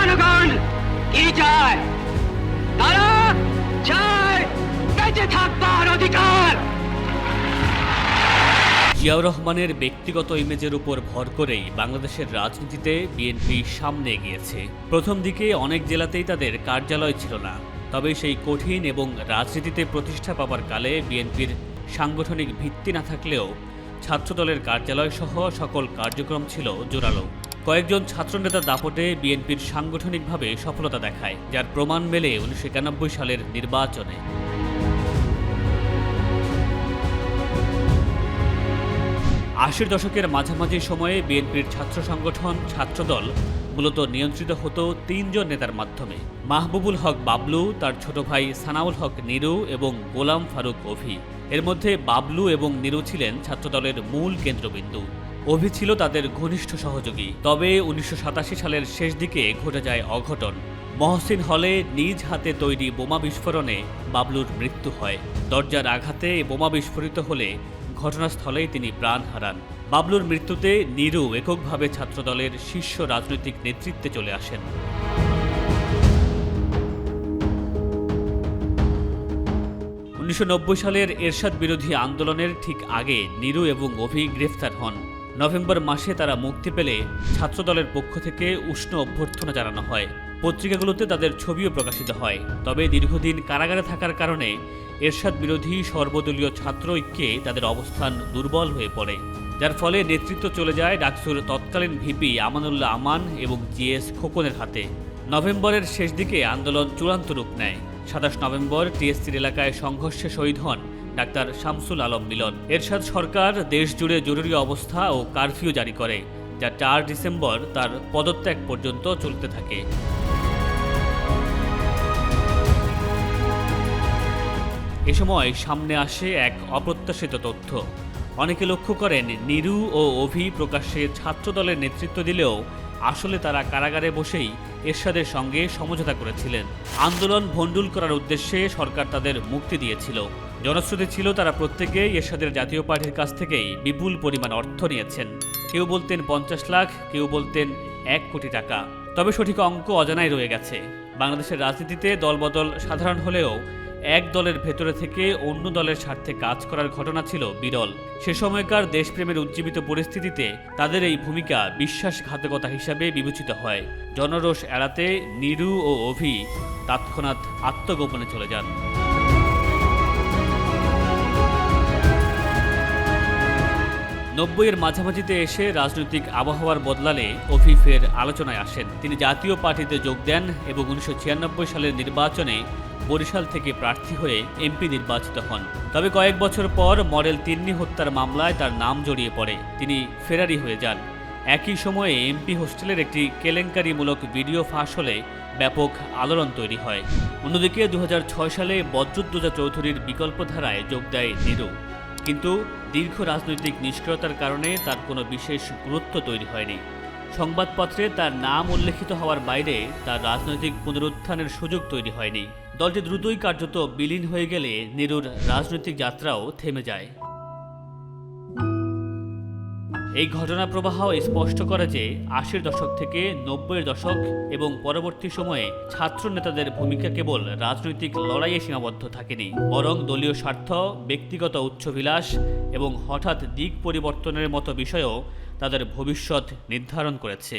জনগণ, কি চায়? তারা চায় বেঁচে থাকবার অধিকার। জিয়াউর রহমানের ব্যক্তিগত ইমেজের উপর ভর করেই বাংলাদেশের রাজনীতিতে বিএনপি সামনে এগিয়েছে। প্রথম দিকে অনেক জেলাতেই তাদের কার্যালয় ছিল না, তবে সেই কঠিন এবং রাজনীতিতে প্রতিষ্ঠা পাবার কালে বিএনপির সাংগঠনিক ভিত্তি না থাকলেও ছাত্রদলের কার্যালয় সহ সকল কার্যক্রম ছিল জোরালো। কয়েকজন ছাত্রনেতা দাপটে বিএনপির সাংগঠনিকভাবে সফলতা দেখায়, যার প্রমাণ মেলে উনিশশো একানব্বই সালের নির্বাচনে। আশির দশকের মাঝামাঝি সময়ে বিএনপির ছাত্র সংগঠন, ছাত্রদল মূলত নিয়ন্ত্রিত হতো তিনজন নেতার মাধ্যমে। মাহবুবুল হক বাবলু, তার ছোট ভাই সানাউল হক নিরু এবং গোলাম ফারুক অভি। এর মধ্যে বাবলু এবং নিরু ছিলেন ছাত্রদলের মূল কেন্দ্রবিন্দু। অভি ছিল তাদের ঘনিষ্ঠ সহযোগী। তবে উনিশশো সাতাশি সালের শেষ দিকে ঘটে যায় অঘটন। মহসিন হলে নিজ হাতে তৈরি বোমা বিস্ফোরণে বাবলুর মৃত্যু হয়। দরজার আঘাতে বোমা বিস্ফোরিত হলে ঘটনাস্থলেই তিনি প্রাণ হারান। বাবলুর মৃত্যুতে নিরু এককভাবে ছাত্রদলের শীর্ষ রাজনৈতিক নেতৃত্বে চলে আসেন। উনিশশো নব্বই সালের এরশাদ বিরোধী আন্দোলনের ঠিক আগে নিরু এবং অভি গ্রেফতার হন। নভেম্বর মাসে তারা মুক্তি পেলে ছাত্রদলের পক্ষ থেকে উষ্ণ অভ্যর্থনা জানানো হয়। পত্রিকাগুলোতে তাদের ছবিও প্রকাশিত হয়। তবে দীর্ঘদিন কারাগারে থাকার কারণে এরশাদ বিরোধী সর্বদলীয় ছাত্র ঐক্যে তাদের অবস্থান দুর্বল হয়ে পড়ে। যার ফলে নেতৃত্ব চলে যায় ডাকসুর তৎকালীন ভিপি আমানুল্লাহ আমান এবং জিএস খোকনের হাতে। নভেম্বরের শেষ দিকে আন্দোলন চূড়ান্ত রূপ নেয়। সাতাশ নভেম্বর টিএসসির এলাকায় সংঘর্ষে শহীদ হন ডাক্তার শামসুল আলম মিলন। এরশাদ সরকার দেশ জুড়ে জরুরি অবস্থা ও কারফিউ জারি করে, যা চার ডিসেম্বর তার পদত্যাগ পর্যন্ত চলতে থাকে। এ সময় সামনে আসে এক অপ্রত্যাশিত তথ্য। অনেকে লক্ষ্য করেন, নিরু ও অভি প্রকাশ্যে ছাত্রদলের নেতৃত্ব দিলেও আসলে তারা কারাগারে বসেই এরশাদের সঙ্গে সমঝোতা করেছিলেন। আন্দোলন ভণ্ডুল করার উদ্দেশ্যে সরকার তাদের মুক্তি দিয়েছিল। জনশ্রুতি ছিল তারা প্রত্যেকেই এরশাদের জাতীয় পার্টির কাছ থেকেই বিপুল পরিমাণ অর্থ নিয়েছেন। কেউ বলতেন পঞ্চাশ লাখ, কেউ বলতেন এক কোটি টাকা। তবে সঠিক অঙ্ক অজানাই রয়ে গেছে। বাংলাদেশের রাজনীতিতে দলবদল সাধারণ হলেও এক দলের ভেতরে থেকে অন্য দলের স্বার্থে কাজ করার ঘটনা ছিল বিরল। সে সময়কার দেশপ্রেমের উজ্জীবিত পরিস্থিতিতে তাদের এই ভূমিকা বিশ্বাসঘাতকতা হিসাবে বিবেচিত হয়। জনরোষ এড়াতে নিরু ও অভি তৎক্ষণাৎ আত্মগোপনে চলে যান। নব্বইয়ের মাঝামাঝিতে এসে রাজনৈতিক আবহাওয়ার বদলালে অভি ফের আলোচনায় আসেন। তিনি জাতীয় পার্টিতে যোগ দেন এবং উনিশশো ছিয়ানব্বই সালের নির্বাচনে বরিশাল থেকে প্রার্থী হয়ে এমপি নির্বাচিত হন। তবে কয়েক বছর পর মডেল তিন্নি হত্যার মামলায় তার নাম জড়িয়ে পড়ে। তিনি ফেরারি হয়ে যান। একই সময়ে এমপি হোস্টেলের একটি কেলেঙ্কারিমূলক ভিডিও ফাঁস হলে ব্যাপক আলোড়ন তৈরি হয়। অন্যদিকে দু হাজার ছয় সালে বজ্রুদ্দোজা চৌধুরীর বিকল্পধারায় যোগ দেয় নিরু। কিন্তু দীর্ঘ রাজনৈতিক নিষ্ক্রিয়তার কারণে তার কোনো বিশেষ গুরুত্ব তৈরি হয়নি। সংবাদপত্রে তার নাম উল্লেখিত হওয়ার বাইরে তার রাজনৈতিক পুনরুত্থানের সুযোগ তৈরি হয়নি। দলটি দ্রুতই কার্যত বিলীন হয়ে গেলে নেরুর রাজনৈতিক যাত্রাও থেমে যায়। এই ঘটনা প্রবাহ স্পষ্ট করে যে আশির দশক থেকে নব্বইয়ের দশক এবং পরবর্তী সময়ে ছাত্র নেতাদের ভূমিকা কেবল রাজনৈতিক লড়াইয়ে সীমাবদ্ধ থাকেনি, বরং দলীয় স্বার্থ, ব্যক্তিগত উচ্চবিলাস এবং হঠাৎ দিক পরিবর্তনের মতো বিষয়েও তাদের ভবিষ্যৎ নির্ধারণ করেছে।